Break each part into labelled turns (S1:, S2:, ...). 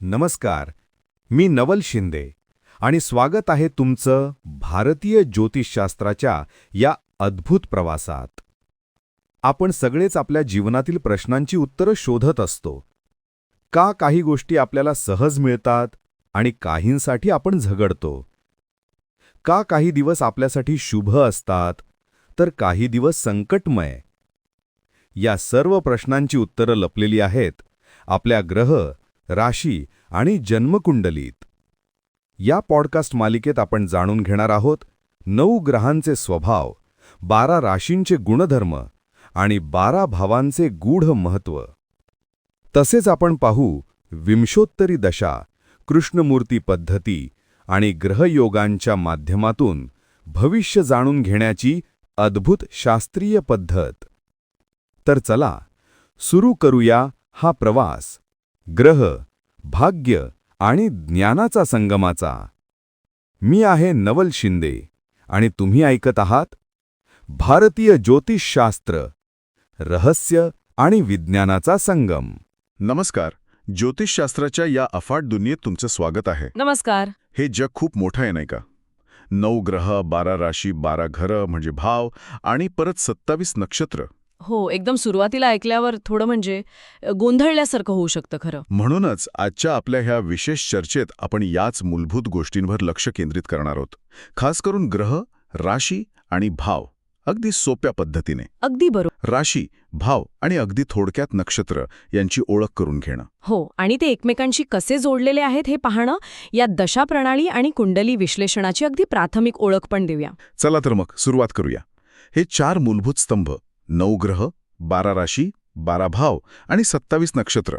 S1: नमस्कार मी नवल शिंदे आणि स्वागत आहे तुमचं भारतीय ज्योतिषशास्त्राच्या या अद्भुत प्रवासात. आपण सगळेच आपल्या जीवनातील प्रश्नांची उत्तरं शोधत असतो. का काही गोष्टी आपल्याला सहज मिळतात आणि काहींसाठी आपण झगडतो? का काही दिवस आपल्यासाठी शुभ असतात तर काही दिवस संकटमय? या सर्व प्रश्नांची उत्तरं लपलेली आहेत आपल्या ग्रह राशी आणि जन्मकुंडलीत. या पॉडकास्ट मालिकेत आपण जाणून घेणार आहोत नऊ ग्रहांचे स्वभाव बारा राशींचे गुणधर्म आणि बारा भावांचे गूढ महत्त्व तसेच आपण पाहू विंशोत्तरी दशा कृष्णमूर्ती पद्धती आणि ग्रहयोगांच्या माध्यमातून भविष्य जाणून घेण्याची अद्भुत शास्त्रीय पद्धत. तर चला सुरू करूया हा प्रवास. ग्रह भाग्य आणि ज्ञानाचा संगमाचा. मी आहे नवल शिंदे आणि तुम्ही ऐकत आहात भारतीय ज्योतिषशास्त्र रहस्य आणि विज्ञानाचा संगम.
S2: नमस्कार. ज्योतिषशास्त्राच्या या अफाट दुनियेत तुमचं स्वागत आहे.
S3: नमस्कार.
S2: हे जग खूप मोठं आहे नाही का? नऊ ग्रह बारा राशी बारा घरं म्हणजे भाव आणि परत सत्तावीस नक्षत्र.
S3: हो एकदम सुरुवातीला ऐकल्यावर थोडं म्हणजे गोंधळल्यासारखं होऊ शकतं खरं.
S2: म्हणूनच आजच्या आपल्या ह्या विशेष चर्चेत आपण याच मूलभूत गोष्टींवर लक्ष केंद्रित करणार आहोत. खास करून ग्रह राशी आणि भाव अगदी सोप्या पद्धतीने.
S3: अगदी बरोबर
S2: राशी भाव आणि अगदी थोडक्यात नक्षत्र यांची ओळख करून घेणं.
S3: हो आणि ते एकमेकांशी कसे जोडलेले आहेत हे पाहणं या दशा प्रणाली आणि कुंडली विश्लेषणाची अगदी प्राथमिक ओळख पण देऊया.
S2: चला तर मग सुरुवात करूया. हे चार मूलभूत स्तंभ नऊ ग्रह बारा राशी बारा भाव आणि सत्तावीस नक्षत्र.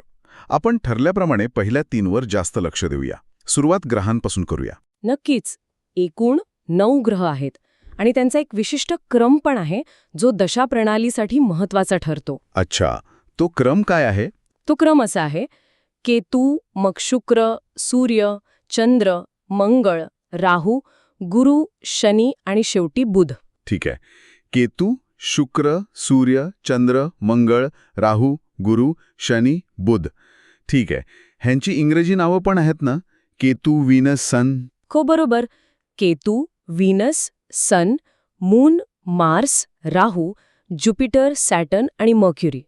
S2: आपण ठरल्याप्रमाणे पहिल्या तीनवर जास्त लक्ष देऊया. सुरुवात ग्रहांपासून करूया.
S3: नक्कीच. एकूण नऊ ग्रह आहेत आणि त्यांचा एक विशिष्ट क्रम पण आहे जो दशा प्रणालीसाठी महत्त्वाचा ठरतो.
S2: अच्छा. तो क्रम काय आहे?
S3: तो क्रम असा आहे केतू मग शुक्र सूर्य चंद्र मंगळ राहू गुरु शनी आणि शेवटी बुध.
S2: ठीक आहे. केतू शुक्र सूर्य चंद्र मंगळ राहू गुरु शनी बुध. ठीक आहे. ह्यांची इंग्रजी नावं पण आहेत ना? Ketu Venus sun.
S3: हो बरोबर. Ketu Venus sun moon Mars Rahu Jupiter Saturn आणि मर्क्युरी.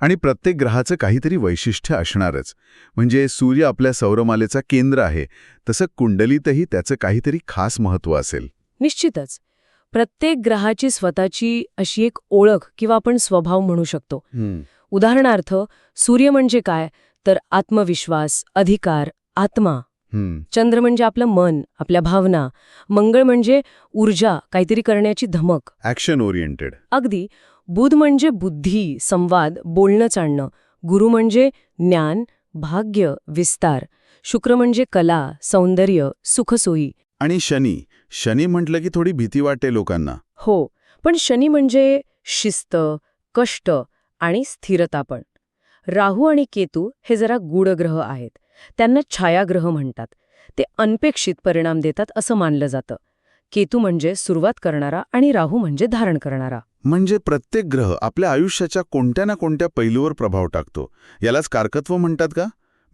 S2: आणि प्रत्येक ग्रहाचं काहीतरी वैशिष्ट्य असणारच. म्हणजे सूर्य आपल्या सौरमालेचा केंद्र आहे. तसं कुंडलीतही त्याचं काहीतरी खास महत्त्व असेल.
S3: निश्चितच. प्रत्येक ग्रहाची स्वतःची अशी एक ओळख किंवा आपण स्वभाव म्हणू शकतो. उदाहरणार्थ सूर्य म्हणजे काय? तर आत्मविश्वास अधिकार आत्मा. चंद्र म्हणजे आपलं मन आपल्या भावना. मंगळ म्हणजे ऊर्जा काहीतरी करण्याची धमक.
S2: ॲक्शन ओरिएंटेड
S3: अगदी बुध म्हणजे बुद्धी संवाद बोलणं चालणं. गुरु म्हणजे ज्ञान भाग्य विस्तार. शुक्र म्हणजे कला सौंदर्य सुखसोयी.
S2: आणि शनी? शनी म्हटलं की थोडी भीती वाटते लोकांना.
S3: हो पण शनी म्हणजे शिस्त कष्ट आणि स्थिरता पण. राहू आणि केतू हे जरा गूढ ग्रह आहेत. त्यांना छायाग्रह म्हणतात. ते अनपेक्षित परिणाम देतात असं मानलं जातं. केतू म्हणजे सुरुवात करणारा आणि राहू म्हणजे धारण करणारा.
S2: म्हणजे प्रत्येक ग्रह आपल्या आयुष्याच्या कोणत्या ना कोणत्या पैलूवर प्रभाव टाकतो? यालाच कारकत्व म्हणतात का?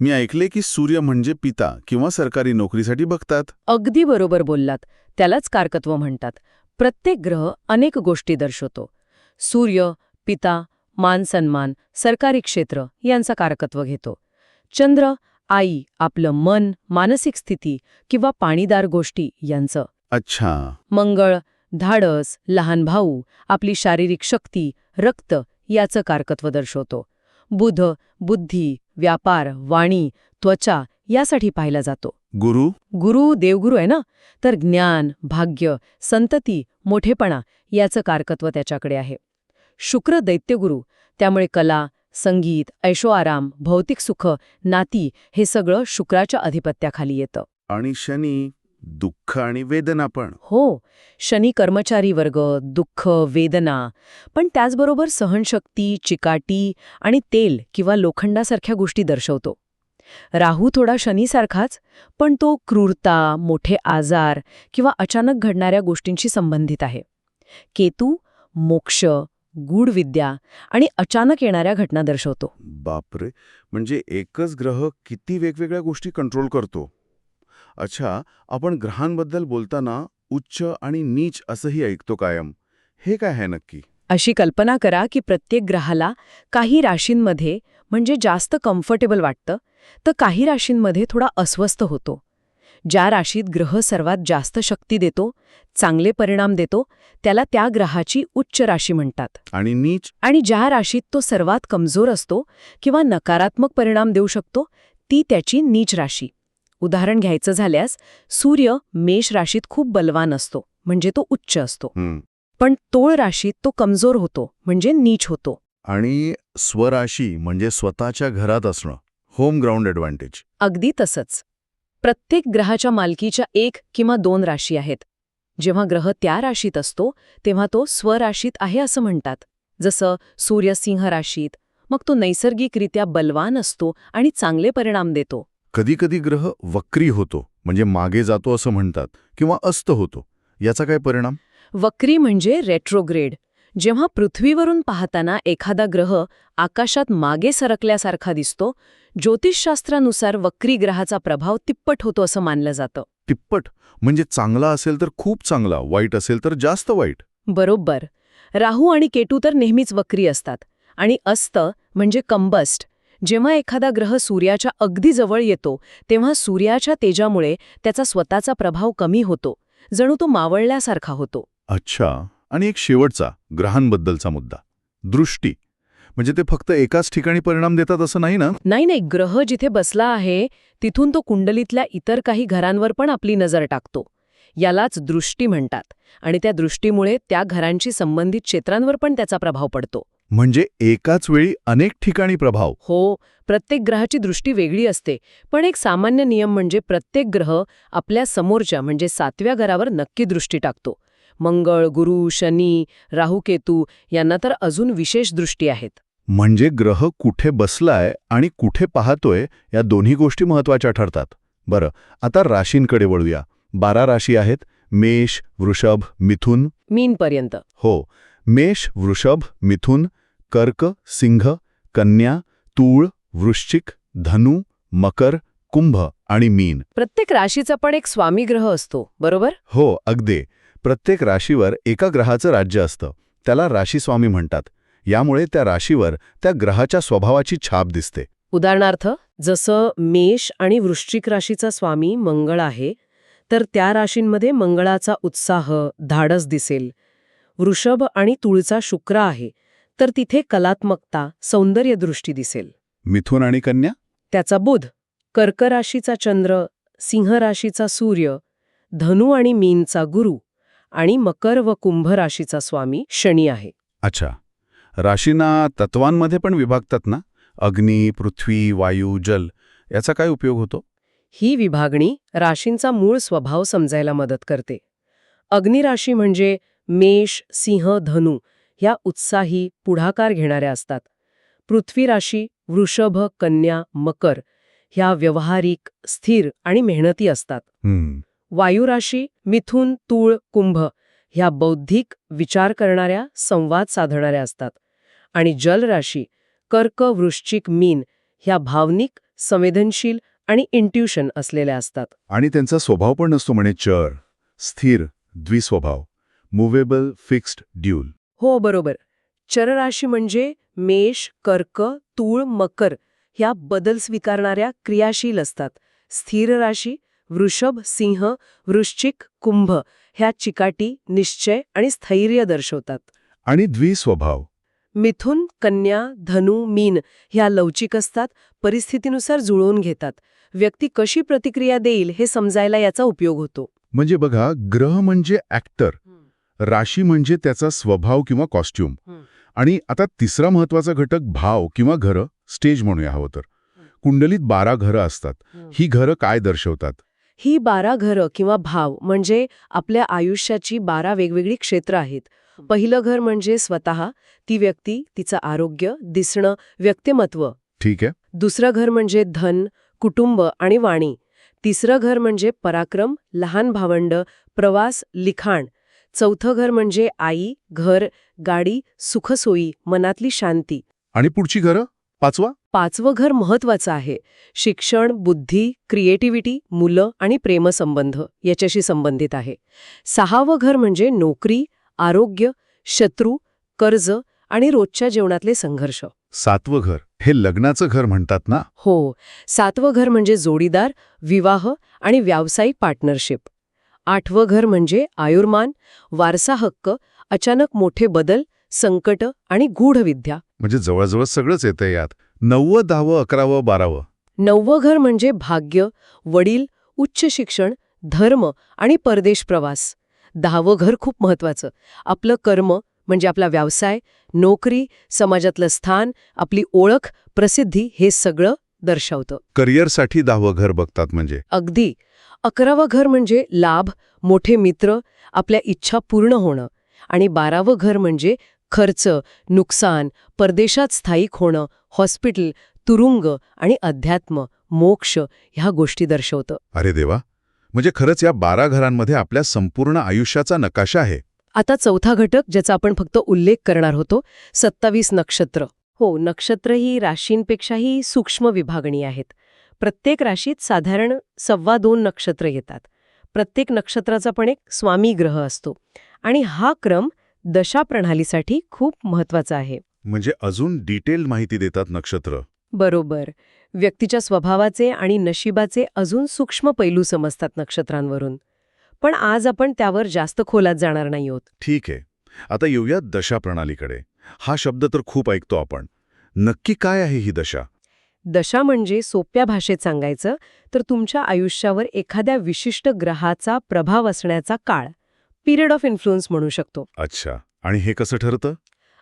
S2: मी ऐकले की सूर्य म्हणजे पिता किंवा सरकारी नोकरीसाठी बघतात.
S3: अगदी बरोबर बोललात. त्यालाच कारकत्व म्हणतात. प्रत्येक ग्रह अनेक गोष्टी दर्शवतो. सूर्य पिता मान सन्मान सरकारी क्षेत्र यांचा कारकत्व घेतो. चंद्र आई आपलं मन मानसिक स्थिती किंवा पाणीदार गोष्टी यांचं.
S2: अच्छा.
S3: मंगळ धाडस लहान भाऊ आपली शारीरिक शक्ती रक्त याचं कारकत्व दर्शवतो. बुध बुद्धी व्यापार वाणी त्वचा यासाठी पाहिला जातो.
S2: गुरु?
S3: गुरु देवगुरु आहे ना? तर ज्ञान भाग्य संतती मोठेपणा याचं कारकत्व त्याच्याकडे आहे. शुक्र दैत्यगुरु त्यामुळे कला संगीत ऐशोआराम भौतिक सुख नाती हे सगळं शुक्राच्या अधिपत्याखाली येतं.
S2: आणि शनी दुःख आणि वेदना पण.
S3: हो शनी कर्मचारी वर्ग दुःख वेदना. पण त्याचबरोबर सहनशक्ती चिकाटी आणि तेल किंवा लोखंडासारख्या गोष्टी दर्शवतो. राहू थोडा शनीसारखाच पण तो क्रूरता मोठे आजार किंवा अचानक घडणाऱ्या गोष्टींशी संबंधित आहे. केतू मोक्ष गूढ विद्या आणि अचानक येणाऱ्या घटना दर्शवतो.
S2: बापरे! म्हणजे एकच ग्रह किती वेगवेगळ्या गोष्टी कंट्रोल करतो? अच्छा आपण ग्रहांबद्दल बोलताना उच्च आणि नीच असंही ऐकतो कायम. हे काय आहे नक्की?
S3: अशी कल्पना करा की प्रत्येक ग्रहाला काही राशींमध्ये म्हणजे जास्त कम्फर्टेबल वाटतं तर काही राशींमध्ये थोडा अस्वस्थ होतो. ज्या राशीत ग्रह सर्वात जास्त शक्ती देतो चांगले परिणाम देतो त्याला त्या ग्रहाची उच्च राशी म्हणतात.
S2: आणि नीच
S3: आणि ज्या राशीत तो सर्वात कमजोर असतो किंवा नकारात्मक परिणाम देऊ शकतो ती त्याची नीच राशी. उदाहरण घ्यायचं झाल्यास सूर्य मेष राशीत खूप बलवान असतो म्हणजे तो उच्च असतो. पण तोळ राशीत तो कमजोर होतो म्हणजे नीच होतो.
S2: आणि स्वराशी म्हणजे स्वतःच्या घरात असणं. Home ground advantage.
S3: अगदी तसंच. प्रत्येक ग्रहाच्या मालकीच्या एक किंवा दोन राशी आहेत. जेव्हा ग्रह त्या राशीत असतो तेव्हा तो स्वराशीत आहे असं म्हणतात. जसं सूर्य सिंह राशीत मग तो नैसर्गिकरित्या बलवान असतो आणि चांगले परिणाम देतो.
S2: कधीकधी ग्रह वक्री होतो म्हणजे मागे जातो असं म्हणतात किंवा अस्त होतो. याचा काय परिणाम?
S3: वक्री म्हणजे रेट्रोग्रेड जेव्हा पृथ्वीवरून पाहताना एखादा ग्रह आकाशात मागे सरकल्यासारखा दिसतो ज्योतिषशास्त्रानुसार वक्री ग्रहाचा प्रभाव तिप्पट होतो असं मानलं जातं.
S2: टिप्पट म्हणजे चांगला असेल तर खूप चांगला वाईट असेल तर जास्त वाईट.
S3: बरोबर. राहू आणि केतू तर नेहमीच वक्री असतात. आणि अस्त म्हणजे कंबस्ट. जेव्हा एखादा ग्रह सूर्याच्या अगदी जवळ येतो तेव्हा सूर्याच्या तेजामुळे त्याचा स्वतःचा प्रभाव कमी होतो जणू तो मावळल्यासारखा होतो.
S2: अच्छा. आणि एक शेवटचा ग्रहांबद्दलचा मुद्दा. दृष्टी. म्हणजे ते फक्त एकाच ठिकाणी परिणाम देतात असं नाही ना?
S3: नाही नाही. ग्रह जिथे बसला आहे तिथून तो कुंडलीतल्या इतर काही घरांवर पण आपली नजर टाकतो. यालाच दृष्टी म्हणतात. आणि त्या दृष्टीमुळे त्या घरांशी संबंधित क्षेत्रांवर पण त्याचा प्रभाव पडतो.
S2: म्हणजे एकाच वेळी अनेक ठिकाणी प्रभाव?
S3: हो. प्रत्येक ग्रहाची दृष्टी वेगळी असते. पण एक सामान्य नियम म्हणजे प्रत्येक ग्रह आपल्या समोरच्या म्हणजे सातव्या घरावर नक्की दृष्टी टाकतो. मंगळ गुरु शनी राहू केतू यांना तर अजून विशेष दृष्टी आहेत.
S2: म्हणजे ग्रह कुठे बसलाय आणि कुठे पाहतोय या दोन्ही गोष्टी महत्त्वाच्या ठरतात. बरं आता राशींकडे वळूया. बारा राशी आहेत मेष वृषभ मिथुन.
S3: मीनपर्यंत.
S2: हो मेष वृषभ मिथुन कर्क सिंह कन्या तूळ वृश्चिक धनु मकर कुंभ आणि मीन.
S3: प्रत्येक राशीचा पण एक स्वामी ग्रह असतो बरोबर?
S2: हो अगदी. प्रत्येक राशीवर एका ग्रहाचं राज्य असतं. त्याला राशीस्वामी म्हणतात. यामुळे त्या राशीवर त्या ग्रहाच्या स्वभावाची छाप दिसते.
S3: उदाहरणार्थ जसं मेष आणि वृश्चिक राशीचा स्वामी मंगळ आहे तर त्या राशींमध्ये मंगळाचा उत्साह धाडस दिसेल. वृषभ आणि तुळचा शुक्र आहे तर तिथे कलात्मकता सौंदर्यदृष्टी दिसेल.
S2: मिथुन आणि कन्या?
S3: त्याचा बुध कर्क राशीचा चंद्र सिंह राशीचा सूर्य धनु आणि मीनचा गुरु. आणि मकर व कुंभ राशीचा स्वामी शनी आहे.
S2: अच्छा. राशींना तत्वांमध्ये पण विभागतात ना? अग्नी पृथ्वी वायू जल याचा काय उपयोग होतो?
S3: ही विभागणी राशींचा मूळ स्वभाव समजायला मदत करते. अग्निराशी म्हणजे मेष सिंह धनु ह्या उत्साही पुढाकार घेणाऱ्या असतात. पृथ्वी राशी वृषभ कन्या मकर ह्या व्यवहारिक स्थिर आणि मेहनती असतात. वायुराशी मिथुन तूळ कुंभ ह्या बौद्धिक विचार करणाऱ्या संवाद साधणाऱ्या असतात. आणि जलराशी कर्क वृश्चिक मीन ह्या भावनिक संवेदनशील आणि इंट्युशन असलेल्या असतात.
S2: आणि त्यांचा स्वभाव पण नसतो म्हणे चर स्थिर द्विस्वभाव मुव्हेबल फिक्स्ड ड्यूल
S3: हो बरोबर. चरराशी म्हणजे मेष कर्क तूळ मकर ह्या बदल स्वीकारणाऱ्या क्रियाशील असतात. स्थिर राशी वृषभ सिंह वृश्चिक कुंभ ह्या चिकाटी निश्चय आणि स्थैर्य दर्शवतात.
S2: आणि द्विस्वभाव.
S3: मिथुन कन्या धनु मीन ह्या लवचिक असतात परिस्थितीनुसार जुळवून घेतात. व्यक्ती कशी प्रतिक्रिया देईल हे समजायला याचा उपयोग होतो.
S2: म्हणजे बघा ग्रह म्हणजे ॲक्टर राशी म्हणजे त्याचा स्वभाव किंवा कॉस्ट्यूम. आणि आता तिसरा महत्त्वाचा घटक भाव किंवा घरं स्टेज म्हणूया हवं तर. कुंडलीत बारा घरं असतात. ही घरं काय दर्शवतात?
S3: ही बारा घरं किंवा भाव म्हणजे आपल्या आयुष्याची बारा वेगवेगळी क्षेत्र आहेत. पहिलं घर म्हणजे स्वतः ती व्यक्ती तिचं आरोग्य दिसणं व्यक्तिमत्व.
S2: ठीक आहे.
S3: दुसरं घर म्हणजे धन कुटुंब आणि वाणी. तिसरं घर म्हणजे पराक्रम लहान भावंड प्रवास लिखाण. चौथं घर म्हणजे आई घर गाडी सुखसोयी मनातली शांती.
S2: आणि पुढची घरं? पाचवा?
S3: पाचवं घर महत्वाचं आहे. शिक्षण बुद्धी क्रिएटिव्हिटी मुलं आणि प्रेमसंबंध याच्याशी संबंधित आहे. सहावं घर म्हणजे नोकरी आरोग्य शत्रू कर्ज आणि रोजच्या जेवणातले संघर्ष.
S2: सातवं घर. हे लग्नाचं घर म्हणतात ना?
S3: हो. सातवं घर म्हणजे जोडीदार विवाह आणि व्यावसायिक पार्टनरशिप आठवं घर म्हणजे आयुर्मान वारसा हक्क अचानक मोठे बदल संकट आणि गूढविद्या.
S2: म्हणजे जवळजवळ सगळंच येतंय यात. नववं दहावं अकरावं बारावं.
S3: नववं घर म्हणजे भाग्य वडील उच्च शिक्षण धर्म आणि परदेश प्रवास. दहावं घर खूप महत्वाचं आपलं कर्म म्हणजे आपला व्यवसाय नोकरी समाजातलं स्थान आपली ओळख प्रसिद्धी हे सगळं दर्शवतं.
S2: करिअरसाठी दहावं घर बघतात म्हणजे.
S3: अगदी. अकरावं घर म्हणजे लाभ मोठे मित्र आपल्या इच्छा पूर्ण होणं. आणि बारावं घर म्हणजे खर्च नुकसान परदेशात स्थायिक होणं हॉस्पिटल तुरुंग आणि अध्यात्म मोक्ष ह्या गोष्टी दर्शवतं.
S2: अरे देवा! म्हणजे खरंच या बारा घरांमध्ये आपल्या संपूर्ण आयुष्याचा नकाशा आहे.
S3: आता चौथा घटक ज्याचा आपण फक्त उल्लेख करणार होतो सत्तावीस नक्षत्र. हो नक्षत्र ही राशींपेक्षाही सूक्ष्म विभागणी आहेत. प्रत्येक राशीत साधारण सव्वा दोन नक्षत्र येतात. प्रत्येक नक्षत्राचा पण एक स्वामी ग्रह असतो. आणि हा क्रम दशा प्रणालीसाठी खूप महत्त्वाचा आहे.
S2: म्हणजे अजून डिटेल्ड माहिती देतात नक्षत्र.
S3: बरोबर. व्यक्तीच्या स्वभावाचे आणि नशिबाचे अजून सूक्ष्म पैलू समजतात नक्षत्रांवरून. पण आज आपण त्यावर जास्त खोलात जाणार नाही आहोत.
S2: ठीक आहे. आता येऊया दशा प्रणालीकडे. हा शब्द तर खूप ऐकतो आपण. नक्की काय आहे ही दशा?
S3: दशा म्हणजे सोप्या भाषेत सांगायचं तर तुमच्या आयुष्यावर एखाद्या विशिष्ट ग्रहाचा प्रभाव असण्याचा काळ. पिरियड ऑफ इन्फ्लुअन्स म्हणू शकतो.
S2: अच्छा. आणि हे कसं ठरतं?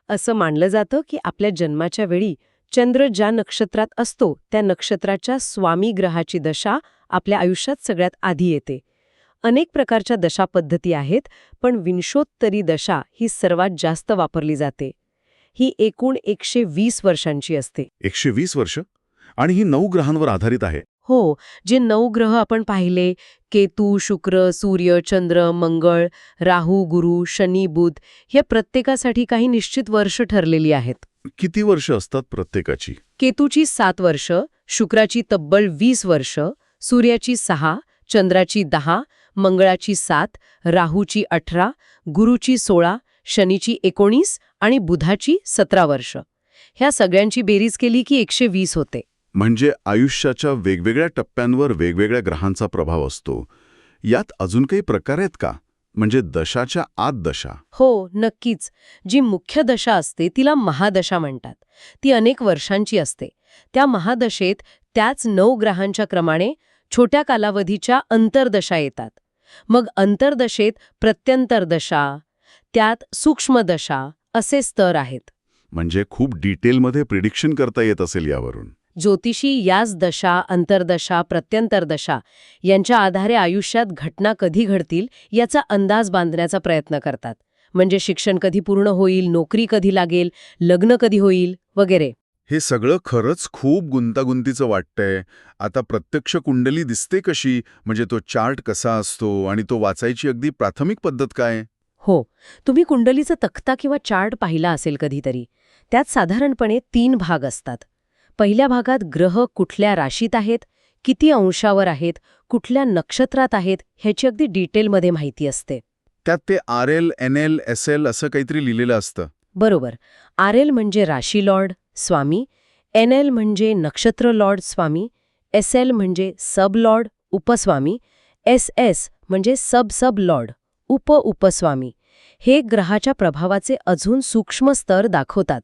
S3: असं मानलं जातं की आपल्या जन्माच्या वेळी चंद्र ज्या नक्षत्रात असतो त्या नक्षत्राच्या स्वामी ग्रहाची दशा आपल्या आयुष्यात सगळ्यात आधी येते. अनेक प्रकारच्या दशा पद्धती आहेत पण विंशोत्तरी दशा ही सर्वात जास्त वापरली जाते. ही एकूण एकशे वीस वर्षांची असते.
S2: एकशे वीस वर्ष? आणि ही नऊ ग्रहांवर आधारित आहे.
S3: हो जे नऊ ग्रह आपण पाहिले केतू शुक्र सूर्य चंद्र मंगळ राहू गुरु शनी बुध हे प्रत्येकासाठी काही निश्चित वर्ष ठरलेली आहेत.
S2: किती वर्ष असतात प्रत्येकाची?
S3: केतूची सात वर्ष शुक्राची तब्बल वीस वर्ष सूर्याची सहा चंद्राची दहा मंगळाची सात राहूची अठरा गुरुची सोळा शनीची एकोणीस आणि बुधाची सतरा वर्ष. ह्या सगळ्यांची बेरीज केली की एकशे वीस होते.
S2: म्हणजे आयुष्याच्या वेगवेगळ्या टप्प्यांवर वेगवेगळ्या ग्रहांचा प्रभाव असतो. यात अजून काही प्रकार आहेत का? म्हणजे दशाच्या आत दशा.
S3: हो नक्कीच. जी मुख्य दशा असते तिला महादशा म्हणतात. ती अनेक वर्षांची असते. त्या महादशेत त्याच नऊ ग्रहांच्या क्रमाने छोट्या कालावधीच्या अंतर्दशा येतात. मग अंतर्दशेत प्रत्यंतरदशा त्यात सूक्ष्मदशा असे स्तर आहेत.
S2: म्हणजे खूप डिटेलमध्ये प्रिडिक्शन करता येत असेल यावरून.
S3: ज्योतिषी याच दशा अंतर्दशा प्रत्यंतरदशा यांच्या आधारे आयुष्यात घटना कधी घडतील याचा अंदाज बांधण्याचा प्रयत्न करतात. म्हणजे शिक्षण कधी पूर्ण होईल नोकरी कधी लागेल लग्न कधी होईल वगैरे.
S2: हे सगळं खरंच खूप गुंतागुंतीचं वाटतंय. आता प्रत्यक्ष कुंडली दिसते कशी? म्हणजे तो चार्ट कसा असतो आणि तो वाचायची अगदी प्राथमिक पद्धत काय?
S3: हो. तुम्ही कुंडलीचा तक्ता किंवा चार्ट पाहिला असेल कधीतरी. त्यात साधारणपणे तीन भाग असतात. पहिल्या भागात ग्रह कुठल्या राशीत आहेत किती अंशावर आहेत कुठल्या नक्षत्रात आहेत ह्याची अगदी डिटेलमध्ये माहिती असते.
S2: त्यात ते R L N L S L असं काहीतरी लिहिलेलं असतं.
S3: बरोबर. आर एल म्हणजे राशी लॉर्ड स्वामी. एन एल म्हणजे नक्षत्र लॉर्ड स्वामी. एस एल म्हणजे सब लॉर्ड उपस्वामी. एस एस म्हणजे सब सब लॉर्ड उप उपस्वामी. हे ग्रहाच्या प्रभावाचे अजून सूक्ष्म स्तर दाखवतात.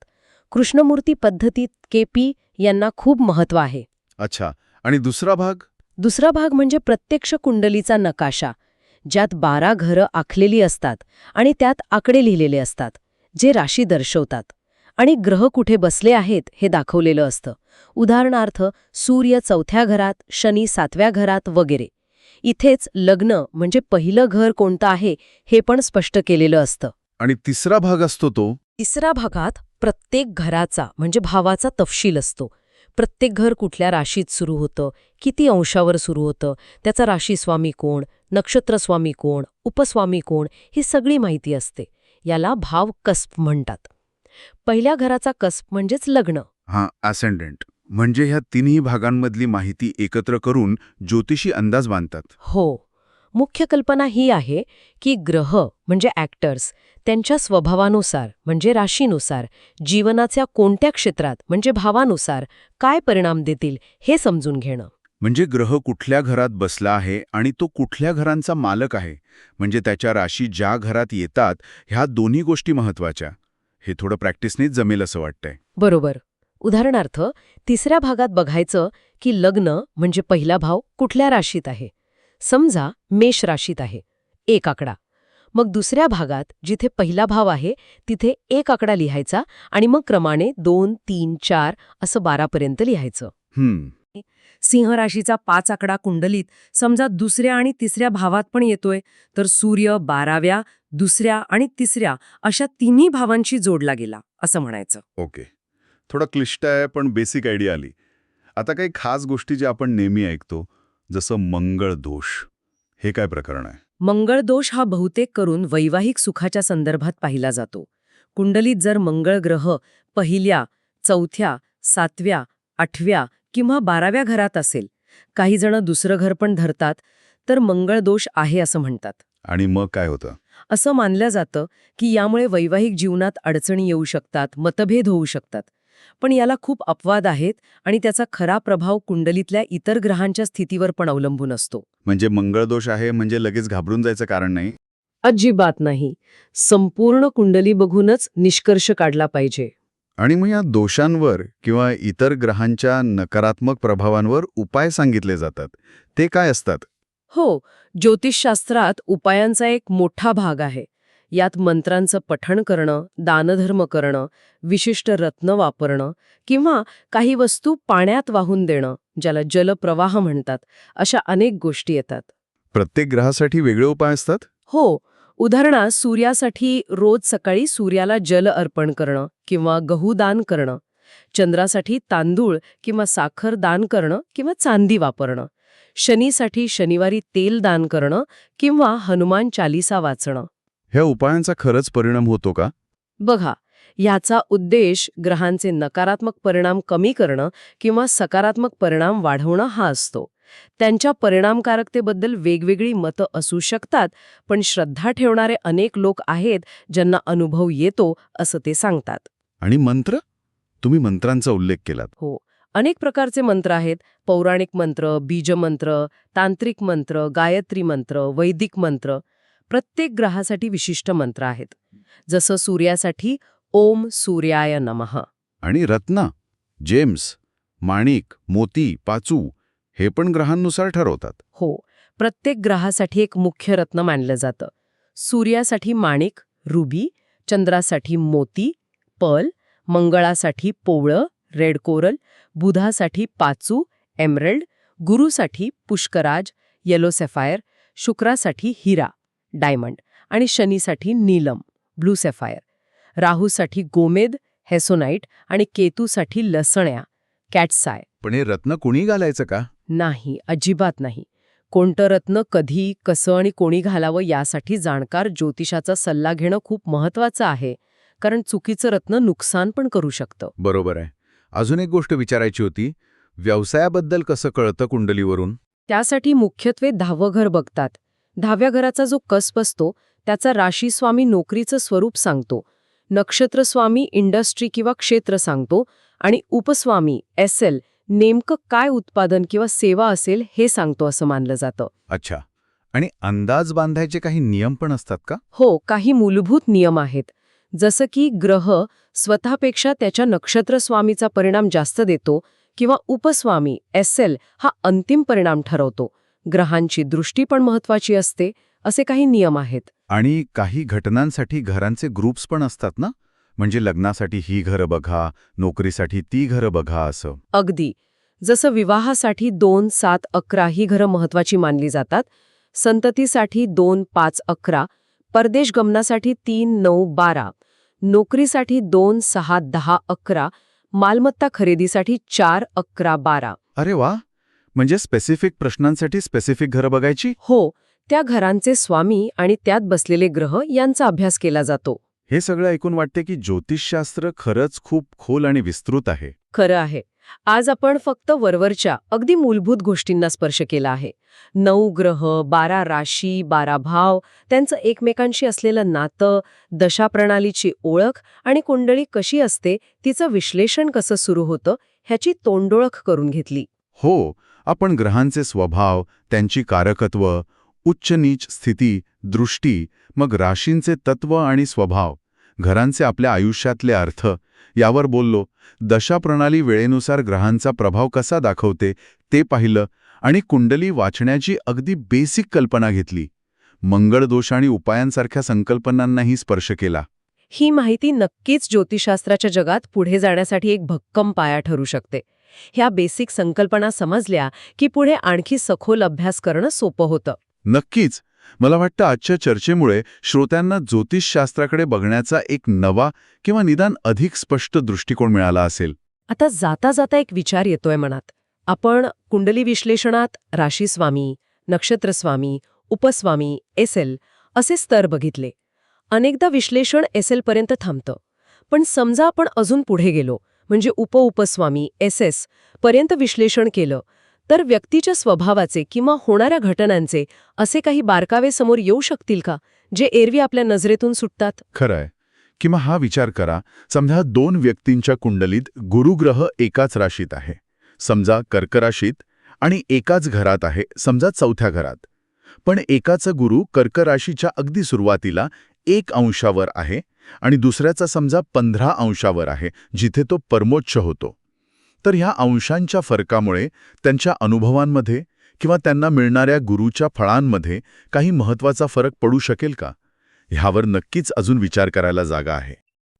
S3: कृष्णमूर्ती पद्धतीत केपी यांना खूप महत्त्व आहे.
S2: अच्छा. आणि दुसरा भाग?
S3: दुसरा भाग म्हणजे प्रत्यक्ष कुंडलीचा नकाशा ज्यात बारा घरं आखलेली असतात आणि त्यात आकडे लिहिलेले असतात जे राशी दर्शवतात. आणि ग्रह कुठे बसले आहेत हे दाखवलेलं असतं. उदाहरणार्थ सूर्य चौथ्या घरात शनी सातव्या घरात वगैरे. इथेच लग्न म्हणजे पहिलं घर कोणतं आहे हे पण स्पष्ट केलेलं असतं.
S2: आणि तिसरा भाग असतो तो?
S3: तिसऱ्या भागात प्रत्येक घराचा म्हणजे भावाचा तपशील असतो. प्रत्येक घर कुठल्या राशीत सुरू होतं? किती अंशावर सुरू होतं? त्याचा राशीस्वामी कोण? नक्षत्रस्वामी कोण? उपस्वामी कोण? ही सगळी माहिती असते. याला भाव कस्प म्हणतात. पहिल्या घराचा कस्प म्हणजेच लग्न.
S2: हां ॲसेंडंट म्हणजे ह्या तिन्ही भागांमधली माहिती एकत्र करून ज्योतिषी अंदाज बांधतात.
S3: हो. मुख्य कल्पना ही आहे की ग्रह म्हणजे ॲक्टर्स त्यांच्या स्वभावानुसार म्हणजे राशीनुसार जीवनाच्या कोणत्या क्षेत्रात म्हणजे भावानुसार काय परिणाम देतील हे समजून घेणं.
S2: म्हणजे ग्रह कुठल्या घरात बसला आहे आणि तो कुठल्या घरांचा मालक आहे म्हणजे त्याच्या राशी ज्या घरात येतात ह्या दोन्ही गोष्टी महत्त्वाच्या हे थोडं प्रॅक्टिसनेच जमेल असं वाटतंय.
S3: बरोबर. उदाहरणार्थ तिसऱ्या भागात बघायचं की लग्न म्हणजे पहिला भाव कुठल्या राशीत आहे? समजा मेष राशीत आहे एक आकडा. मग दुसऱ्या भागात जिथे पहिला भाव आहे तिथे एक आकडा लिहायचा आणि मग क्रमाने दोन तीन चार असं बारापर्यंत लिहायचं.
S2: हम्म.
S3: सिंह राशीचा पाच आकडा कुंडलीत समजा दुसऱ्या आणि तिसऱ्या भावात पण येतोय तर सूर्य बाराव्या दुसऱ्या आणि तिसऱ्या अशा तिन्ही भावांशी जोडला गेला असं म्हणायचं.
S2: ओके. थोडा क्लिष्ट आहे पण बेसिक आयडिया आली. आता काही खास गोष्टी ज्या आपण नेहमी ऐकतो जसं मंगळ दोष हे काय प्रकरण आहे?
S3: मंगळ दोष हा बहुतेक करून वैवाहिक सुखाच्या संदर्भात पाहिला जातो. कुंडलीत जर मंगळ ग्रह पहिल्या चौथ्या सातव्या आठव्या किंवा बाराव्या घरात असेल काही जण दुसरं घर पण धरतात तर मंगळ दोष आहे असं म्हणतात.
S2: आणि मग काय होतं?
S3: असं मानलं जातं की यामुळे वैवाहिक जीवनात अडचणी येऊ शकतात मतभेद होऊ शकतात. पण याला खूप अपवाद आहेत आणि त्याचा खरा प्रभाव कुंडलीतल्या इतर ग्रहांच्या स्थितीवर पण अवलंबून असतो.
S2: म्हणजे मंगळ दोष आहे म्हणजे लगेच घाबरून जायचं कारण नाही?
S3: अजिबात नाही. संपूर्ण कुंडली बघूनच निष्कर्ष काढला पाहिजे.
S2: आणि मग या दोषांवर किंवा इतर ग्रहांच्या नकारात्मक प्रभावांवर उपाय सांगितले जातात. ते काय असतात?
S3: हो ज्योतिषशास्त्रात उपायांचा एक मोठा भाग आहे. यात मंत्रांचं पठण करणं दानधर्म करणं विशिष्ट रत्न वापरणं किंवा काही वस्तू पाण्यात वाहून देणं ज्याला जलप्रवाह म्हणतात अशा अनेक गोष्टी येतात.
S2: प्रत्येक ग्रहासाठी वेगळे उपाय असतात?
S3: हो. उदाहरणार्थ सूर्यासाठी रोज सकाळी सूर्याला जल अर्पण करणं किंवा गहू दान करणं चंद्रासाठी तांदूळ किंवा साखर दान करणं किंवा चांदी वापरणं शनीसाठी शनिवारी तेल दान करणं किंवा हनुमान चालिसा वाचणं.
S2: ह्या उपायांचा खरंच परिणाम होतो का?
S3: बघा ह्याचा उद्देश ग्रहांचे नकारात्मक परिणाम कमी करणं किंवा सकारात्मक परिणाम वाढवणं हा असतो. त्यांच्या परिणामकारकतेबद्दल वेगवेगळी मतं असू शकतात पण श्रद्धा ठेवणारे अनेक लोक आहेत ज्यांना अनुभव येतो असं ते सांगतात.
S2: आणि मंत्र? तुम्ही मंत्रांचा उल्लेख केलात.
S3: हो अनेक प्रकारचे मंत्र आहेत. पौराणिक मंत्र बीजमंत्र तांत्रिक मंत्र गायत्री मंत्र वैदिक मंत्र. प्रत्येक ग्रहासाठी विशिष्ट मंत्र आहेत. जसं सूर्यासाठी ओम सूर्याय नमः.
S2: आणि रत्ना जेम्स माणिक मोती पाचू हे पण ग्रहांनुसार ठरवतात.
S3: हो प्रत्येक ग्रहासाठी एक मुख्य रत्न मानलं जातं. सूर्यासाठी माणिक रुबी चंद्रासाठी मोती पर्ल मंगळासाठी पोवळं रेड कोरल बुधासाठी पाचू एमरल्ड गुरुसाठी पुष्कराज येलो सेफायर शुक्रासाठी हिरा. डायमंड आणि शनीसाठी नीलम ब्लू सेफायर. राहूसाठी गोमेद हेसोनाईट आणि केतूसाठी लसण्या कॅटसाय
S2: पण हे रत्न कुणी घालायचं का?
S3: नाही अजिबात नाही. कोणतं रत्न कधी कसं आणि कोणी घालावं यासाठी जाणकार ज्योतिषाचा सल्ला घेणं खूप महत्वाचं आहे कारण चुकीचं रत्न नुकसान पण करू शकतं.
S2: बरोबर आहे. अजून एक गोष्ट विचारायची होती. व्यवसायाबद्दल कसं कळतं कुंडलीवरून?
S3: त्यासाठी मुख्यत्वे दहावं घर बघतात. दहाव्या घराचा जो कसप असतो त्याचा राशीस्वामी नोकरीचं स्वरूप सांगतो. नक्षत्रस्वामी इंडस्ट्री किंवा क्षेत्र सांगतो आणि उपस्वामी एस एल नेमकं काय उत्पादन किंवा सेवा असेल हे सांगतो असं मानलं जातं.
S2: अच्छा. आणि अंदाज बांधायचे काही नियम पण असतात का?
S3: हो काही मूलभूत नियम आहेत. जसं की ग्रह स्वतःपेक्षा त्याच्या नक्षत्रस्वामीचा परिणाम जास्त देतो किंवा उपस्वामी एस एल हा अंतिम परिणाम ठरवतो. ग्रहांची दृष्टी पण महत्वाची असते असे काही नियम आहेत.
S2: आणि काही घटनांसाठी घरांचे ग्रुप्स पण असतात ना? म्हणजे लग्नासाठी ही घरं बघा नोकरीसाठी ती घरं बघा असं.
S3: अगदी. जसं विवाहासाठी दोन सात अकरा ही घरं महत्वाची मानली जातात. संततीसाठी दोन पाच अकरा परदेश गमनासाठी तीन नऊ बारा नोकरीसाठी दोन सहा दहा अकरा मालमत्ता खरेदीसाठी चार अकरा बारा.
S2: अरे वा! म्हणजे स्पेसिफिक प्रश्नांसाठी स्पेसिफिक घरं बघायची?
S3: हो त्या घरांचे स्वामी आणि त्यात बसलेले ग्रह यांचा अभ्यास केला जातो.
S2: हे सगळं ऐकून वाटते की ज्योतिषशास्त्र खरंच खूप खोल आणि विस्तृत आहे.
S3: खरं आहे. आज आपण फक्त वरवरच्या अगदी मूलभूत गोष्टींना स्पर्श केला आहे. नऊ ग्रह बारा राशी बारा भाव त्यांचं एकमेकांशी असलेलं नातं दशाप्रणालीची ओळख आणि कुंडळी कशी असते तिचं विश्लेषण कसं सुरू होतं ह्याची तोंडोळख करून घेतली.
S2: हो आपण ग्रहांचे स्वभाव त्यांची कारकत्व उच्च नीच स्थिती दृष्टी मग राशींचे तत्व आणि स्वभाव घरांचे आपल्या आयुष्यातले अर्थ यावर बोललो. दशाप्रणाली वेळेनुसार ग्रहांचा प्रभाव कसा दाखवते ते पाहिलं आणि कुंडली वाचण्याची अगदी बेसिक कल्पना घेतली. मंगळदोष आणि उपायांसारख्या संकल्पनांनाही स्पर्श केला.
S3: ही माहिती नक्कीच ज्योतिषशास्त्राच्या जगात पुढे जाण्यासाठी एक भक्कम पाया ठरू शकते. ह्या बेसिक संकल्पना समजल्या की पुढे आणखी सखोल अभ्यास करणं सोपं होतं.
S2: नक्कीच. मला वाटतं आजच्या चर्चेमुळे श्रोत्यांना ज्योतिषशास्त्राकडे बघण्याचा एक नवा किंवा निदान अधिक स्पष्ट दृष्टिकोन मिळाला असेल.
S3: आता जाता जाता एक विचार येतोय मनात. आपण कुंडली विश्लेषणात राशीस्वामी नक्षत्रस्वामी उपस्वामी एसएल असे स्तर बघितले. अनेकदा विश्लेषण एसएल पर्यंत थांबतं. पण समजा आपण अजून पुढे गेलो म्हणजे उपउपस्वामी एस एस पर्यंत विश्लेषण केलं. तर व्यक्तीच्या स्वभावाचे किंवा होणाऱ्या घटनांचे असे काही बारकावे समोर येऊ शकतील का जे एरवी आपल्या नजरेतून सुटतात?
S2: खरंय. किंवा हा विचार करा समजा दोन व्यक्तींच्या कुंडलीत गुरुग्रह एकाच राशीत आहे. समजा कर्कराशीत आणि एकाच घरात आहे समजा चौथ्या घरात. पण एकाचा गुरु कर्कराशीच्या अगदी सुरुवातीला एक अंशावर आहे आणि दुसऱ्याचा समजा पंधरा अंशावर आहे जिथे तो परमोच्च होतो. तर ह्या अंशांच्या फरकामुळे त्यांच्या अनुभवांमध्ये किंवा त्यांना मिळणाऱ्या गुरूच्या फळांमध्ये काही महत्त्वाचा फरक पडू शकेल का? ह्यावर नक्कीच अजून विचार करायला जागा आहे.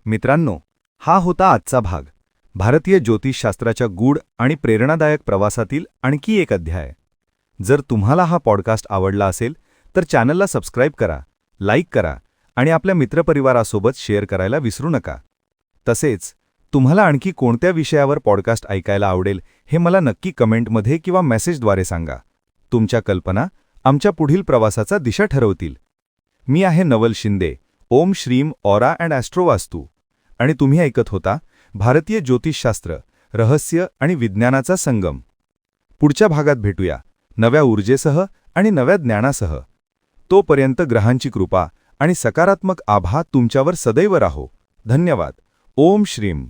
S1: मित्रांनो हा होता आजचा भाग. भारतीय ज्योतिषशास्त्राच्या गूढ आणि प्रेरणादायक प्रवासातील आणखी एक अध्याय. जर तुम्हाला हा पॉडकास्ट आवडला असेल तर चॅनलला सबस्क्राईब करा लाईक करा आणि आपल्या मित्रपरिवारासोबत शेअर करायला विसरू नका. तसेच तुम्हाला आणखी कोणत्या विषयावर पॉडकास्ट ऐकायला आवडेल हे मला नक्की कमेंटमध्ये किंवा मेसेजद्वारे सांगा. तुमच्या कल्पना आमच्या पुढील प्रवासाचा दिशा ठरवतील. मी आहे नवल शिंदे. ओम श्रीम ऑरा अँड ॲस्ट्रोवास्तू आणि तुम्ही ऐकत होता भारतीय ज्योतिषशास्त्र रहस्य आणि विज्ञानाचा संगम. पुढच्या भागात भेटूया. नव्या ऊर्जेसह आणि नव्या ज्ञानासह. तोपर्यंत ग्रहांची कृपा आणि सकारात्मक आभा तुमच्यावर सदैव राहो. धन्यवाद. ओम श्रीम.